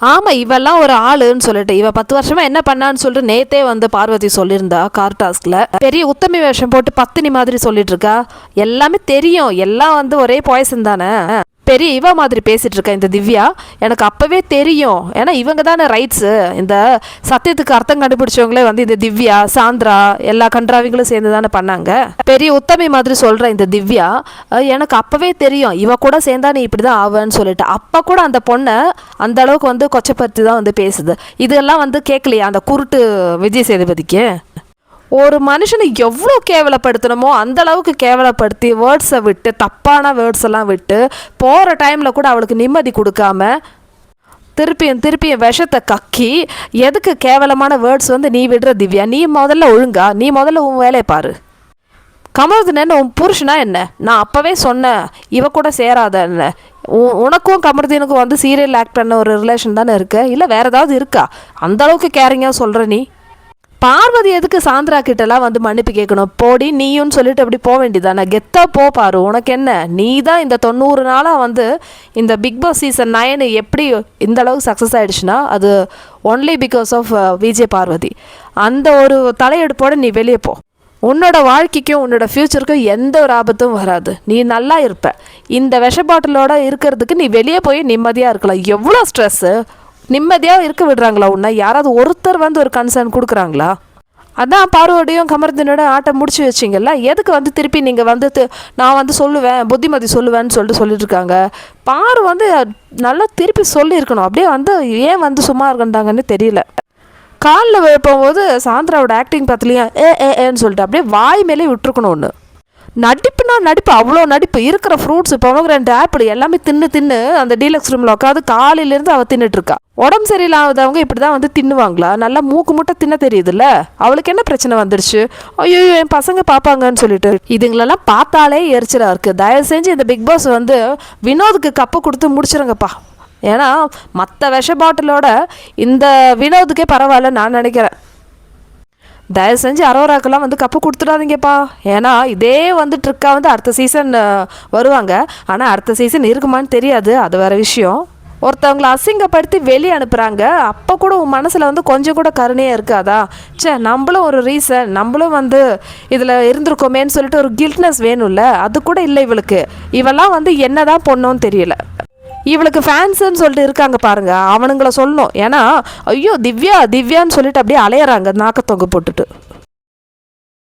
ஆமாம் இவெல்லாம் ஒரு ஆளுன்னு சொல்லிட்டு இவ பத்து வருஷமா என்ன பண்ணான்னு சொல்லிட்டு நேத்தே வந்து பார்வதி சொல்லியிருந்தா கார் டாஸ்கில் பெரிய உத்தமி வேஷம் போட்டு பத்தினி மாதிரி சொல்லிட்டு இருக்கா. எல்லாமே தெரியும். எல்லாம் வந்து ஒரே பாய்சன் தானே. பெரிய இவ மாதிரி பேசிகிட்டு இருக்கேன் இந்த திவ்யா. எனக்கு அப்போவே தெரியும். ஏன்னா இவங்க தானே ரைட்ஸு இந்த சத்தியத்துக்கு அர்த்தம் கண்டுபிடிச்சவங்களே வந்து இந்த திவ்யா சாந்திரா எல்லா கன்றாவிங்களும் சேர்ந்து தானே பண்ணாங்க. பெரிய உத்தமி மாதிரி சொல்கிற இந்த திவ்யா எனக்கு அப்போவே தெரியும். இவ கூட சேர்ந்தா நீ இப்படி தான் ஆவன்னு சொல்லிட்டு. அப்போ கூட அந்த பொண்ணை அந்த அளவுக்கு வந்து கொச்சப்படுத்தி தான் வந்து பேசுது. இதெல்லாம் வந்து கேட்கலையா அந்த குருட்டு விஜய் சேதுபதிக்கு? ஒரு மனுஷனை எவ்வளோ கேவலப்படுத்தணுமோ அந்த அளவுக்கு கேவலப்படுத்தி வேர்ட்ஸை விட்டு தப்பான வேர்ட்ஸ் எல்லாம் விட்டு போகிற டைமில் கூட அவளுக்கு நிம்மதி கொடுக்காம திருப்பியும் திருப்பியும் விஷத்தை கக்கி எதுக்கு கேவலமான வேர்ட்ஸ் வந்து நீ விடுற திவ்யா? நீ முதல்ல ஒழுங்கா நீ முதல்ல உன் வேலையை பாரு. கமருதனன் உன் புருஷனா என்ன? நான் அப்போவே சொன்னேன் இவ கூட சேராத என்ன உ- உனக்கும் கமருதீனுக்கும் வந்து சீரியல் ஆக்ட் பண்ண ஒரு ரிலேஷன் தானே இருக்கு? இல்லை வேற ஏதாவது இருக்கா? அந்த அளவுக்கு கேரிங்காக சொல்கிற நீ? பார்வதி எதுக்கு சாந்திரா கிட்டலாம் வந்து மன்னிப்பு கேட்கணும்? போடி நீயும் சொல்லிட்டு அப்படி போக வேண்டியதானே கெத்தா போ பாரு உனக்கு என்ன? நீ தான் இந்த தொண்ணூறு நாளாக வந்து இந்த பிக் பாஸ் சீசன் நைன் எப்படி இந்த அளவுக்கு சக்ஸஸ் ஆகிடுச்சுன்னா அது only because of Vijay Parvathi அந்த ஒரு தலையெடுப்போட நீ வெளியே போ. உன்னோட வாழ்க்கைக்கும் உன்னோட ஃப்யூச்சருக்கும் எந்த ஒரு ஆபத்தும் வராது. நீ நல்லா இருப்ப. இந்த விஷ பாட்டிலோட இருக்கிறதுக்கு நீ வெளியே போய் நிம்மதியாக இருக்கலாம். எவ்வளோ ஸ்ட்ரெஸ்ஸு நிம்மதியாக இருக்க விடுறாங்களா உன்னை? யாராவது ஒருத்தர் வந்து ஒரு கன்சர்ன் கொடுக்குறாங்களா? அதான் பார்வோடையும் கமர்தனோட ஆட்டம் முடிச்சு வச்சிங்கல்ல? எதுக்கு வந்து திருப்பி நீங்கள் வந்து நான் வந்து சொல்லுவேன் புத்திமதி சொல்லுவேன்னு சொல்லிட்டு சொல்லிட்டு இருக்காங்க. பாரு வந்து நல்லா திருப்பி சொல்லியிருக்கணும். அப்படியே வந்து ஏன் வந்து சும்மா இருக்கண்டாங்கன்னு தெரியல. காலில் போது சாந்திராவோட ஆக்டிங் பார்த்துலையா ஏ ஏ ஏன்னு சொல்லிட்டு அப்படியே வாய் மேலே விட்டுருக்கணும் ஒன்று நடிப்புனா நடிப்பு அவ்வளோ நடிப்பு. இருக்கிற ஃப்ரூட்ஸ் பொமக்ராண்ட் ஆப்பிள் எல்லாமே தின்னு தின்னு அந்த டீலக்ஸ் ரூமில் உட்காந்து காலையிலேருந்து அவள் தின்னுட்டு இருக்கா உடம்பு சரியில்லாதவங்க இப்படி தான் வந்து தின்னுவாங்களா? நல்லா மூக்கு மூட்டை தின்ன தெரியுதுல்ல? அவளுக்கு என்ன பிரச்சனை வந்துருச்சு? ஐயோ என் பசங்க பார்ப்பாங்கன்னு சொல்லிட்டு. இதுங்களெல்லாம் பார்த்தாலே எரிச்சலாக இருக்குது தயவு செஞ்சு இந்த பிக் பாஸ் வந்து வினோதுக்கு கப்பு கொடுத்து முடிச்சிருங்கப்பா. ஏன்னா மற்ற விஷ பாட்டிலோட இந்த வினோதுக்கே பரவாயில்ல நான் நினைக்கிறேன். தயவு செஞ்சு அரோராக்கெல்லாம் வந்து கப்பு கொடுத்துடாதீங்கப்பா. ஏன்னா இதே வந்து ட்ரிக்காக வந்து அடுத்த சீசன் வருவாங்க. ஆனால் அடுத்த சீசன் இருக்குமான்னு தெரியாது. அது வேறு விஷயம். ஒருத்தவங்கள அசிங்கப்படுத்தி வெளியே அனுப்புகிறாங்க அப்போ கூட உன் மனசில் வந்து கொஞ்சம் கூட கருணையாக இருக்காதா? ச்சே நம்மளும் ஒரு ரீசன் நம்மளும் வந்து இதில் இருந்திருக்கோமேன்னு சொல்லிட்டு ஒரு கில்ட்னஸ் வேணும்ல? அது கூட இல்லை இவளுக்கு. இவெல்லாம் வந்து என்னதான் பொண்ணுன்னு தெரியல. இவளுக்கு ஃபேன்ஸுன்னு சொல்லிட்டு இருக்காங்க பாருங்க அவனுங்களை சொல்லணும். ஏன்னா ஐயோ திவ்யா திவ்யான்னு சொல்லிட்டு அப்படியே அலையறாங்க நாக்கத்தொங்க போட்டுட்டு.